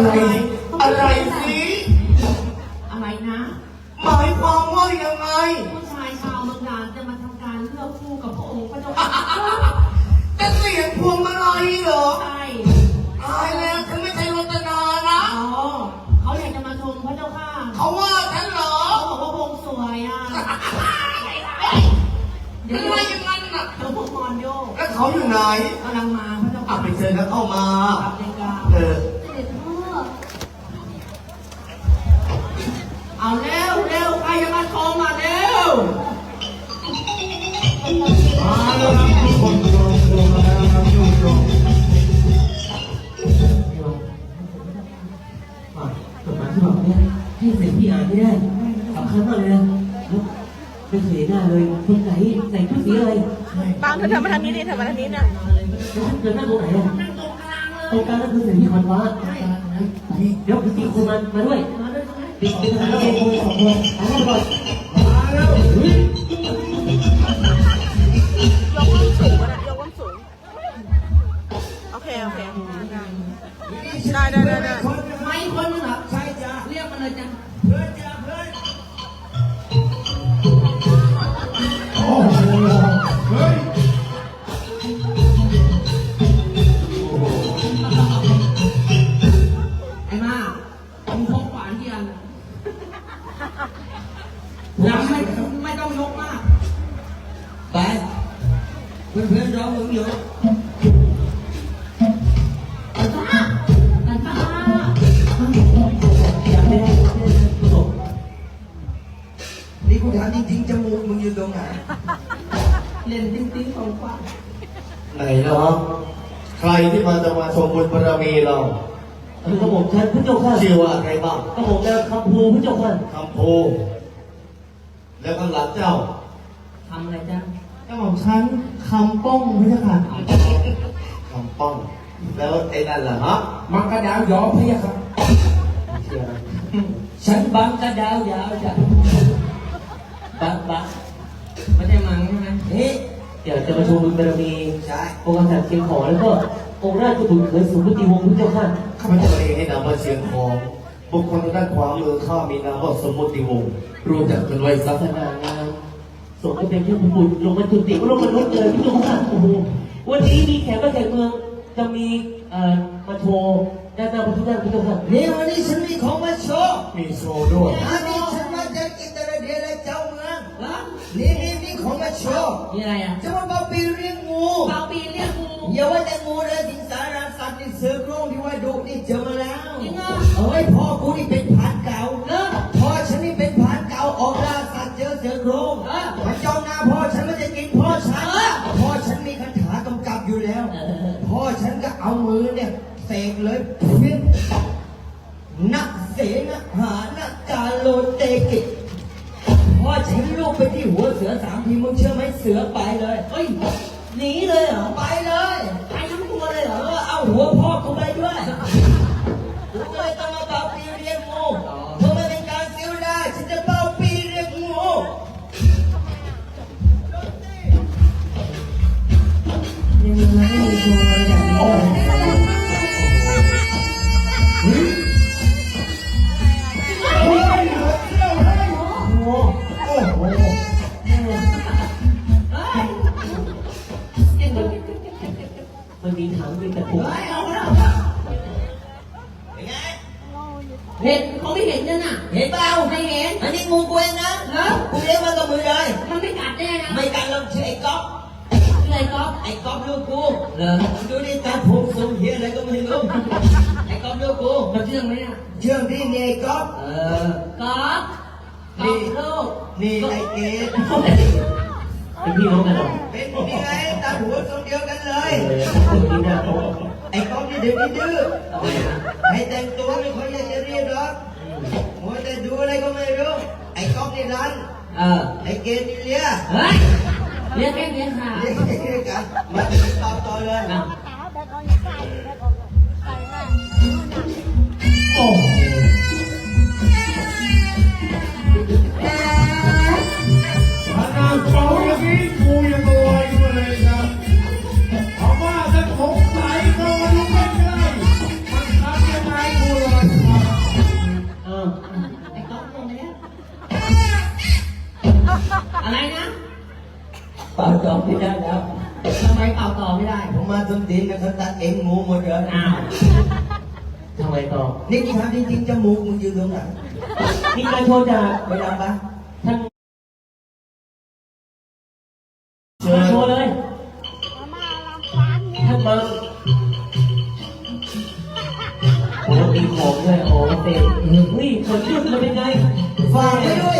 อะไร อะไรสิอะไรนะ หมายความว่ายังไง ผู้ชายชาวเมืองดานจะมาทำการเลือกคู่กับพระองค์พระเจ้าค่ะจะเสียงพวงมาลัยเหรอใช่ตายแล้วฉันไม่ใช่รัตนานะ อ๋อเขาอยากจะมาชมพระเจ้าค่ะเขาว่าฉันเหรอ เขาบอกว่าพระองค์สวยอะเดี๋ยวทำไมอย่างนั้นน่ะเดี๋ยวพวกมอนโยกแล้วเขาอยู่ไหนกำลังมาพระเจ้าอะค่ะไปเชิญเขาเข้ามากับเลกาเออเสด็จพ่อ ไม่ได้สำคัญมากเลยนะแล้วไม่เคยเห็นหน้าเลยคนไหนใส่ชุดสีอะไรบางเธอเธอมาทางนี้ดิเธอมาทางนี้นะแล้วเดินหน้าตรงไหนอะนั่งตรงกลางเลตรยงกลางนั่นคือเสร็จพี่คอนฟ้าเดี๋ยวพี่คนมามาด้วยมาด้วยใช่ไหมปิดปิดทางเองสองคนอ่านก่อนมาแล้ว ยังไม่ไม่ต้องยกมาก ไป เพื่อนเพื่อนร้องมึงอยู่กันตากันตาอยากไม่ได้ไม่ได้ประสบนี่กูถามจริงๆจมูกมึงอยู่ตรงไหนเล่นติ้งติ้งของขวานไหนเนาะใครที่มาจะมาชมบุญบารมีเรากระบอกฉันพระเจ้าค่ะชื่อว่าใครบ้างกระบอกแดงคำพูพระเจ้าค่ะคำโพ แล้วข้างหลังเจ้าทำอะไรจ้ะเจ้าของฉันคำป้องพระเจ้าค่ะคำป้อง แล้วไอ้นั่นล่ะฮะมังกรดาวยอพี่ครับเชื่อไหมฉันบังกระดาวยาวจ้ะบังบังไม่ใช่มังใช่ไหมเฮ้ยเดี๋ยวจะมาชมบุญบารมีใช่องค์กษัตริย์เชียงของแล้วก็องค์ราชบุตรเขยสุมุติวงศ์พระเจ้าค่ะข้าพเจ้าเองให้นามว่าเชียงทอง บุคคลทางด้านขวามือข้ามีนามว่าสมมุติวงศ์รู้จักกันไว้สักสง่างามส่งให้เป็นเทพบุตรลงมาจุติลงมาลดเลยพระเจ้าค่ะโอ้โหวันนี้มีแขกมาจากเมืองจะมีเอ่อมาโชว์ด้านหน้าพระที่นั่งพระเจ้าค่ะนี่วันนี้ฉันมีของมาโชว์มีโชว์ด้วยอันนี้ฉันมาจากอิตาลีและเจ้าเมืองเหรอนี่นี่มีของมาโชว์มีอะไรอะจะมาบอกปีเรียกงูเปาปีเรียกกูอย่าว่าแต่งูเลยสิงสารสัตว์นี่เสือโคร่งที่ว่าดุนี่เจอมาแล้วจริ งเหรอเอ้ยพ่อกูนี่เป็นผานเก่าเลิกพ่อฉันนี่เป็นผานเก่าออกล่าสัตว์เจอเสือโคร่งเออ มันจ้องหน้าพ่อฉันมันจะกินพ่อฉันเออ พ่อฉันมีคาถากำกับอยู่แล้ว พ่อฉันก็เอามือเนี่ยเสกเลยเพี้ยนนักเสนหานักกาโลเตกิพ่อฉันลูกไปที่หัวเสือสามทีมึงเชื่อไหมเสือไป กูเลยต้องมาเป่าปีเรียกงูเพื่อไม่เป็นการเสียเวลาฉันจะเป่าปีเรียกงูยังไงโชว์อะไรแบบนี้มันมีถังมีตะกุกเฮ้ยแล้วเป็นไง เห็นเขาไม่เห็นเนี่ยน่ะเห็นเปล่าไม่เห็นอันนี้งูกูเองนะเหรอกูเลี้ยงมากับมือเลยมันไม่กัดแน่นะไม่กันเราชื่อไอ้ก๊อฟอะไรก๊อฟไอ้ก๊อฟลู รก็ไม่รู้ไอ้ก๊อฟนี่รันเออไอ้เกดนี่เลี้ยเฮ้ยเรียกแค่เรียกค่ะเลี้ยเลี้ยกันมาต่อต่อเลย จอบไม่ได้แล้วทำไมเป่าต่อไม่ได้ ผมมาต้นดินนะเขาตัดเองงูหมดเลยอ้าวทำไมต่อ นี่ถามจริงๆจมูกมึงอยู่ตรงไหนมีการโทรจากไปดำปะท่านเชิญโทรเลยท่านมาโอ้มีของด้วยโอ้เต็มเฮ้ยคนยืดมันเป็นไงฝากไว้ด้วยช่วยกัน